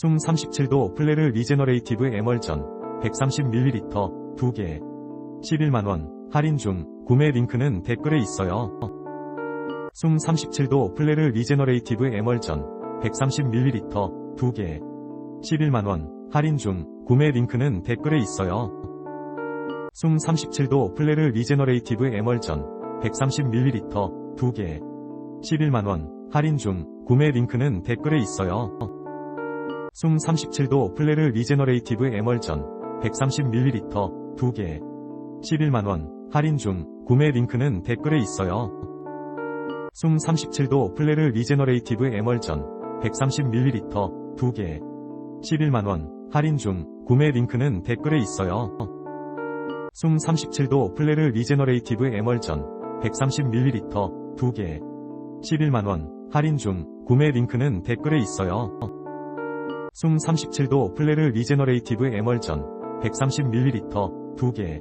숭 37도 플레르 리제너레이티브 에멀전 130ml 2개 11만원 할인 중 구매 링크는 댓글에 있어요. 숭 37도 플레르 리제너레이티브 에멀전 130ml 2개 11만원 할인 중 구매 링크는 댓글에 있어요. 숭 37도 플레르 리제너레이티브 에멀전 130ml 2개 11만원 할인 중 구매 링크는 댓글에 있어요. 숭 37도 플레르 리제너레이티브 에멀전 130ml 2개 11만원 할인 중 구매 링크는 댓글에 있어요. 숭 37도 플레르 리제너레이티브 에멀전 130ml 2개 11만원 할인 중 구매 링크는 댓글에 있어요. 숭 37도 플레르 리제너레이티브 에멀전 130ml 2개 11만원 할인 중 구매 링크는 댓글에 있어요. 숭 37도 플레르 리제너레이티브 에멀전 130ml 2개